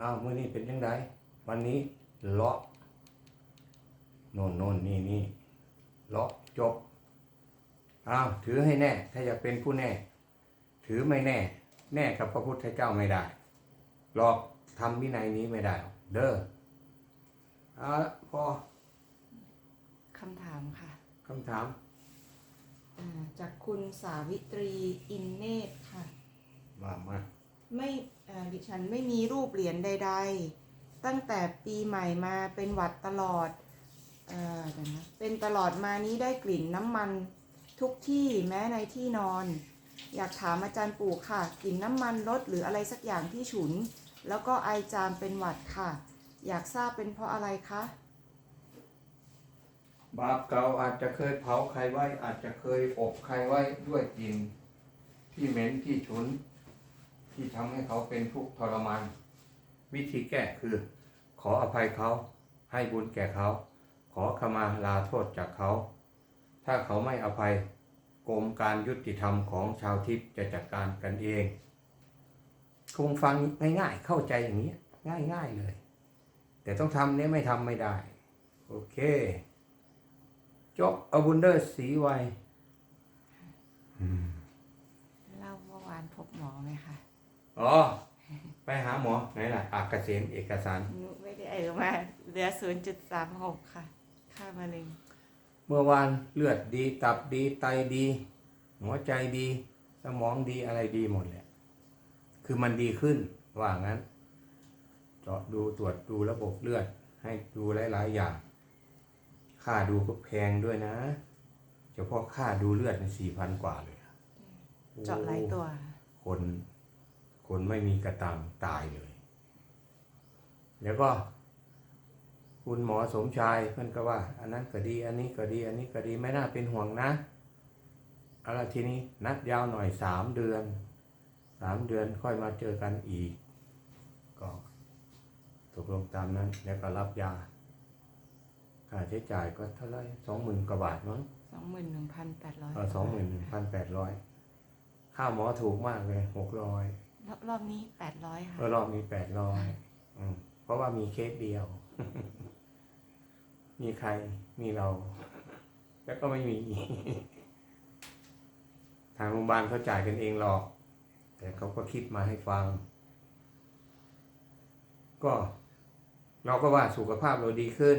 อ้าวมื้อนี้เป็นยังไงวันนี้เลาะโน่นโน่นนี่นี่เลาะจบอ้าวถือให้แน่ ถ้าอยากเป็นผู้แน่ ถือไม่แน่ แน่กับพระพุทธเจ้าไม่ได้หลอกทำวินัยนี้ไม่ได้ เด้อเอาละพอคำถามค่ะคำถาม อ่าจากคุณสาวิตรีอินเนตรค่ะว่ามา ไม่ดิฉันไม่มีรูปเหรียญใด ๆ ตั้งแต่ปีใหม่มาเป็นหวัดตลอดเอ่อเดี๋ยวนะเป็นตลอดมานี้ได้กลิ่นน้ำมันทุกที่แม้ในที่นอน อยากถามอาจารย์ปู่ค่ะ กลิ่นน้ำมันลดหรืออะไรสักอย่างที่ฉุน แล้วก็ไอจามเป็นหวัดค่ะ อยากทราบเป็นเพราะอะไรคะบาปเก่าอาจจะเคยเผาใครไว้อาจจะเคยอบใครไว้ด้วยกลิ่นที่เหม็นที่ฉุน ที่ทำให้เขาเป็นทุกข์ทรมาน วิธีแก้คือ ขออภัยเขาให้บุญแก่เขา ขอขมาลาโทษจากเขา ถ้าเขาไม่อภัยกรมการยุติธรรมของชาวทิพย์จะจัดการกันเอง คงฟังง่ายๆ เข้าใจอย่างนี้ง่ายๆเลย แต่ต้องทำเนี่ยไม่ทำไม่ได้ โอเคจบอบุนเดอร์สีไวอืม เล่าเมื่อวานพบหมอไหมคะ อ๋อ ไปหาหมอไหนล่ะอากเกษมเอกสาร หนูไม่ได้เออมาเหลือศูนย์จุดสามหกค่ะ ค่ามะเร็งเมื่อวานเลือดดี ตับดีไตดี หัวใจดี สมองดีอะไรดีหมดแหละ คือมันดีขึ้นว่างั้นเจาะดูตรวจดูระบบเลือด ให้ดูหลายๆอย่าง ค่าดูก็แพงด้วยนะ เฉพาะค่าดูเลือดสี่พันกว่าเลยอะเจาะหลายตัว คน คนไม่มีกระตังตายเลย แล้วก็คุณหมอสมชายเพื่อนก็ว่า อันนั้นก็ดี อันนี้ก็ดี อันนี้ก็ดีไม่น่าเป็นห่วงนะเอาละทีนี้นัดยาวหน่อยสามเดือนสามเดือนค่อยมาเจอกันอีก ก็ตกลงตามนั้น แล้วก็รับยา ค่าใช้จ่ายก็เท่าไหรสองหมื่นกว่าบาทมั้งสองหมื่นหนึ่งพันแปดร้อยสองหมื่นหนึ่งพันแปดร้อยค่าหมอถูกมากเลยหกร้อย รอบรอบนี้แปดร้อยค่ะ รอบมีแปดร้อยเพราะว่ามีเคสเดียว มีใครมีเรา แล้วก็ไม่มี ทางโรงพยาบาลเขาจ่ายกันเองหรอก แต่เขาก็คิดมาให้ฟัง ก็ เราก็ว่าสุขภาพเราดีขึ้น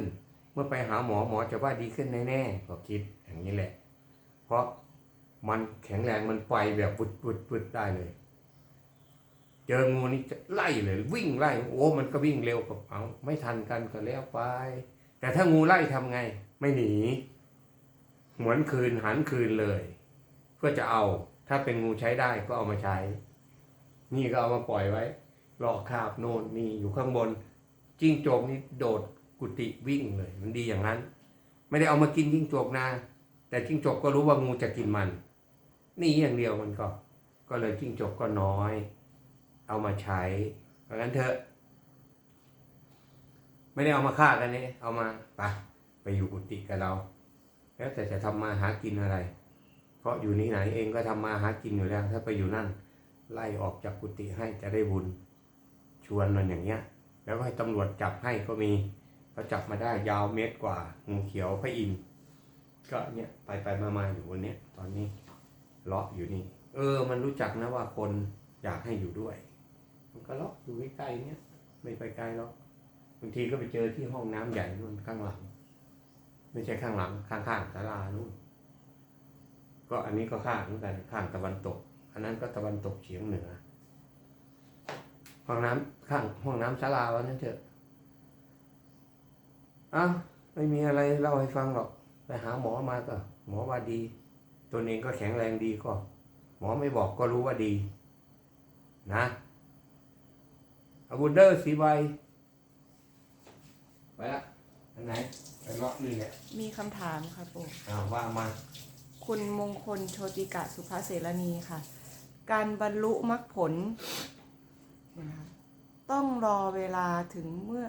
เมื่อไปหาหมอหมอจะว่าดีขึ้นแน่ๆก็คิดอย่างนี้แหละ เพราะมันแข็งแรงมันไปแบบปุดปุดปุดได้เลย เจองูนี่ไล่เลย วิ่งไล่โอ้มันก็วิ่งเร็วกับเอาไม่ทันกันก็แล้วไป แต่ถ้างูไล่ทำไง ไม่หนีหวนคืนหันคืนเลย เพื่อจะเอาถ้าเป็นงูใช้ได้ก็เอามาใช้ นี่ก็เอามาปล่อยไว้รอคาบโน่นนี่อยู่ข้างบนจิ้งจกนี่โดดกุฏิวิ่งเลย มันดีอย่างนั้น ไม่ได้เอามากินจิ้งจกนะแต่จิ้งจกก็รู้ว่างูจะกินมัน นี่อย่างเดียวมันก็ ก็เลยจิ้งจกก็น้อย เอามาใช้เพราะงั้นเถอะ ไม่ได้เอามาฆ่ากันนี่เอามาไปไปอยู่กุฏิกับเรา แล้วแต่จะทำมาหากินอะไร เพราะอยู่นี่ไหนเองก็ทำมาหากินอยู่แล้ว ถ้าไปอยู่นั่น ไล่ออกจากกุฏิให้จะได้บุญ ชวนมันอย่างเงี้ย แล้วก็ให้ตำรวจจับให้ก็มีเขาจับมาได้ยาวเมตรกว่างูเขียวพระอินทร์ก็เนี่ยไปไปมามาอยู่บนนี้ตอนนี้เลาะอยู่นี่ เออ มันรู้จักนะว่าคนอยากให้อยู่ด้วย มันก็เลาะอยู่ใกล้ๆเนี้ยไม่ไปไกลหรอกบางทีก็ไปเจอที่ห้องน้ำใหญ่นู่นข้างหลัง ไม่ใช่ข้างหลัง ข้างๆศาลานู่นก็อันนี้ก็ข้างเหมือนกันข้างตะวันตก อันนั้นก็ตะวันตกเฉียงเหนือ ห้องน้ำข้างห้องน้ำศาลาวันนั้นเถอะอ้าวไม่มีอะไรเล่าให้ฟังหรอก ไปหาหมอมาก็หมอว่าดี ตัวเองก็แข็งแรงดีก็ หมอไม่บอกก็รู้ว่าดี นะ อาบุนเดอร์สีใบไปละอันไหนไปเลาะนี่แหละมีคำถามค่ะปู่ อ้าวว่ามาคุณมงคลโชติกะสุภาเสรณีค่ะ การบรรลุมรรคผลนะคะต้องรอเวลาถึงเมื่อ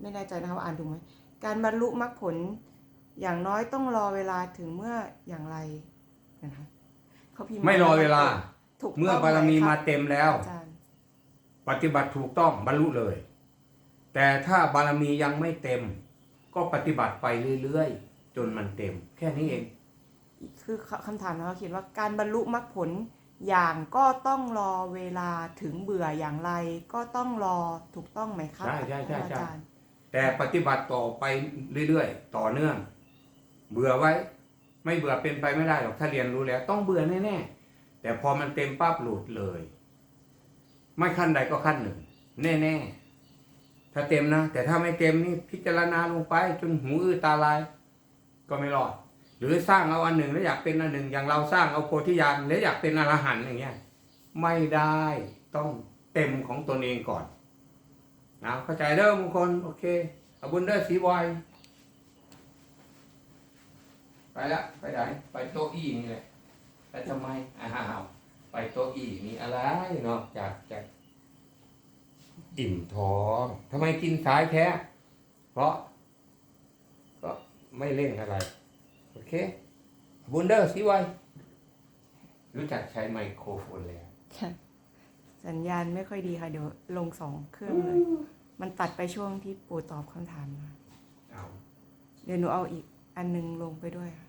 ไม่แน่ใจนะคะว่าอ่านถูกไหมการบรรลุมรรคผลอย่างน้อยต้องรอเวลาถึงเมื่ออย่างไรนะคะเขาพิมพ์ไม่รอเวลา ถูกต้งเมื่อบารมีไหมาคะเต็มแล้วอาจารย์ ปฏิบัติถูกต้องบรรลุเลย แต่ถ้าบารมียังไม่เต็ม ก็ปฏิบัติไปเรื่อยๆ จนมันเต็ม แค่นี้เอง คือคำถามนะเขียนว่าการบรรลุมรรคผลอย่างก็ต้องรอเวลาถึงเบื่ออย่างไร ก็ต้องรอถูกต้องไหมครับใช่ใช่ใช่อาใช่จารย์แต่ปฏิบัติต่อไปเรื่อยๆ ต่อเนื่อง เบื่อไว้ ไม่เบื่อเป็นไปไม่ได้หรอกถ้าเรียนรู้แล้ว ต้องเบื่อแน่ๆแต่พอมันเต็มปั๊บหลุดเลย ไม่ขั้นใดก็ขั้นหนึ่ง แน่ๆ ถ้าเต็มนะ แต่ถ้าไม่เต็มนี่พิจารณาลงไป จนหูอื้อตาลาย ก็ไม่รอด หรือสร้างเอาอันหนึ่งแล้วอยากเป็นอันหนึ่ง อย่างเราสร้างเอาโพธิญาณแล้วอยากเป็นอรหันต์อย่างเงี้ย ไม่ได้ต้องเต็มของตนเองก่อนนะเข้าใจเด้อมงคลโอเคเอาบุญเด้อสีบอยไปละไปไหนไปโต๊ะอี้นี่แหละไปทำไมอ้าว ไปโต๊ะอี้นี่อะไรนอกจากจะอิ่มท้องทำไมกินสายแท้ เพราะ ก็ไม่เร่งอะไร โอเคบุญเดอร์สีไวรู้จักใช้ไมโครโฟนแล้วค่ะสัญญาณไม่ค่อยดีค่ะ เดี๋ยวลงสองเครื่องเลย มันตัดไปช่วงที่ปู่ตอบคำถามมาเอาเดี๋ยวหนูเอาอีกอันหนึงลงไปด้วยค่ะ